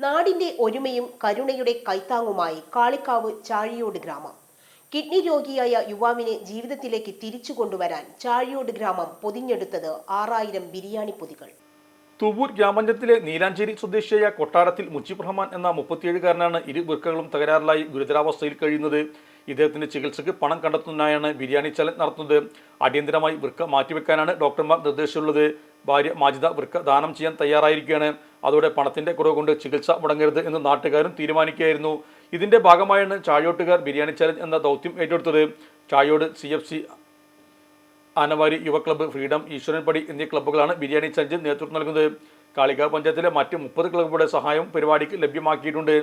നാടിന്റെ ഒരുമയും കരുണയുടെ കൈത്താങ്ങുമായി കാളിക്കാവ് ചാഴിയോട് ഗ്രാമം. കിഡ്നി രോഗിയായ യുവാവിനെ ജീവിതത്തിലേക്ക് തിരിച്ചു കൊണ്ടുവരാൻ ചാഴിയോട് ഗ്രാമം പൊതിഞ്ഞെടുത്തത് ആറായിരം ബിരിയാണി പൊതികൾ. തുവൂർ ഗ്രാമപഞ്ചായത്തിലെ നീലാഞ്ചേരി സ്വദേശിയായ കൊട്ടാരത്തിൽ മുജീബ് റഹ്മാൻ എന്ന മുപ്പത്തിയേഴുകാരനാണ് ഇരു വൃക്കകളും തകരാറിലായി ഗുരുതരാവസ്ഥയിൽ കഴിയുന്നത്. ഇദ്ദേഹത്തിന്റെ ചികിത്സയ്ക്ക് പണം കണ്ടെത്തുന്നതിനായാണ് ബിരിയാണി ചലൻ നടത്തുന്നത്. അടിയന്തരമായി വൃക്ക മാറ്റിവെക്കാനാണ് ഡോക്ടർമാർ നിർദ്ദേശിച്ചുള്ളത്. ഭാര്യ മാജിദ വൃക്ക ദാനം ചെയ്യാൻ തയ്യാറായിരിക്കുകയാണ്. അതോടെ പണത്തിന്റെ കുറവ് കൊണ്ട് ചികിത്സ മുടങ്ങരുത് എന്ന് നാട്ടുകാരും തീരുമാനിക്കുകയായിരുന്നു. ഇതിന്റെ ഭാഗമായാണ് ചായോട്ടുകാർ ബിരിയാണി ചലഞ്ച് എന്ന ദൗത്യം ഏറ്റെടുത്തത്. Chayoth C F C Anavari യുവ ക്ലബ്ബ് ഫ്രീഡം ഈശ്വരൻപടി എന്നീ ക്ലബ്ബുകളാണ് ബിരിയാണി ചലഞ്ചിന് നേതൃത്വം നൽകുന്നത്. കാളികാവ് പഞ്ചായത്തിലെ മറ്റ് മുപ്പത് ക്ലബ്ബുകളുടെ സഹായം പരിപാടിക്ക് ലഭ്യമാക്കിയിട്ടുണ്ട്.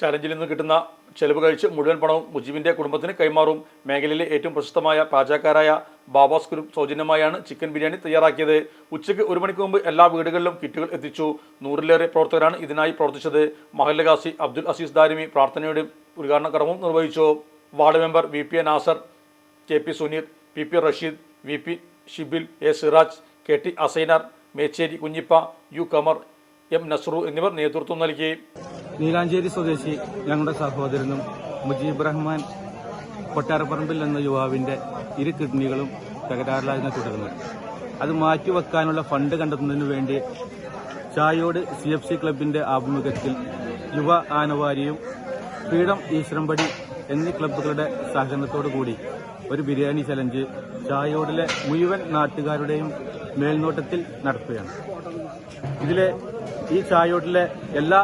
ചലഞ്ചിൽ നിന്ന് കിട്ടുന്ന ചെലവ് കഴിച്ച് മുഴുവൻ പണവും മുജീബിന്റെ കുടുംബത്തിന് കൈമാറും. മേഖലയിലെ ഏറ്റവും പ്രശസ്തമായ പാചകക്കാരായ ബാബാസ് ഗ്രൂപ്പ് സൗജന്യമായാണ് ചിക്കൻ ബിരിയാണി തയ്യാറാക്കിയത്. ഉച്ചയ്ക്ക് ഒരു മണിക്ക് മുമ്പ് എല്ലാ വീടുകളിലും കിറ്റുകൾ എത്തിച്ചു. നൂറിലേറെ പ്രവർത്തകരാണ് ഇതിനായി പ്രവർത്തിച്ചത്. മഹല്ലഗാസി അബ്ദുൽ അസീസ് ദാരിമി പ്രാർത്ഥനയുടെ ഉദ്ഘാടന കർമ്മവും നിർവഹിച്ചു. Ward member V P A Nasar K P Suneer P P Rasheed V P Shibil A Siraj K T Asainar Mecheri Kunhippa U Kamar M Nasru എന്നിവർ നേതൃത്വം നൽകി. നീലാഞ്ചേരി സ്വദേശി ഞങ്ങളുടെ സഹോദരനും മുജീബ് റഹ്മാൻ കൊട്ടാരപ്പറമ്പിൽ എന്ന യുവാവിന്റെ ഇരു കിഡ്നികളും തകരാറിലായിരുന്നു തുടർന്ന്. അത് മാറ്റിവെക്കാനുള്ള ഫണ്ട് കണ്ടെത്തുന്നതിനു വേണ്ടി ചായോട് സി എഫ് സി ക്ലബിന്റെ ആഭിമുഖ്യത്തിൽ യുവ ആനവാരിയും ഫ്രീഡം ഈശ്വരമ്പടി എന്നീ ക്ലബ്ബുകളുടെ സഹകരണത്തോടു കൂടി ഒരു ബിരിയാണി ചലഞ്ച് ചായോടിലെ മുഴുവൻ നാട്ടുകാരുടെയും മേൽനോട്ടത്തിൽ നടത്തുകയാണ്. ഇതിലെ ഈ ചായോട്ടിലെ എല്ലാ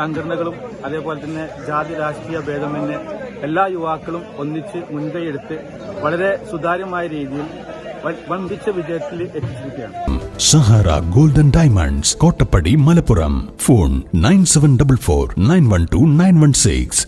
സംഘടനകളും അതേപോലെ തന്നെ ജാതി രാഷ്ട്രീയ ഭേദമന്യേ എല്ലാ യുവാക്കളും ഒന്നിച്ച് മുൻകൈയെടുത്ത് വളരെ സുതാര്യമായ രീതിയിൽ വമ്പിച്ച വിജയത്തിൽ എത്തിച്ചിരിക്കുകയാണ്. Sahara golden diamonds Kottappadi Malappuram. Phone nine seven double four nine one two nine one six.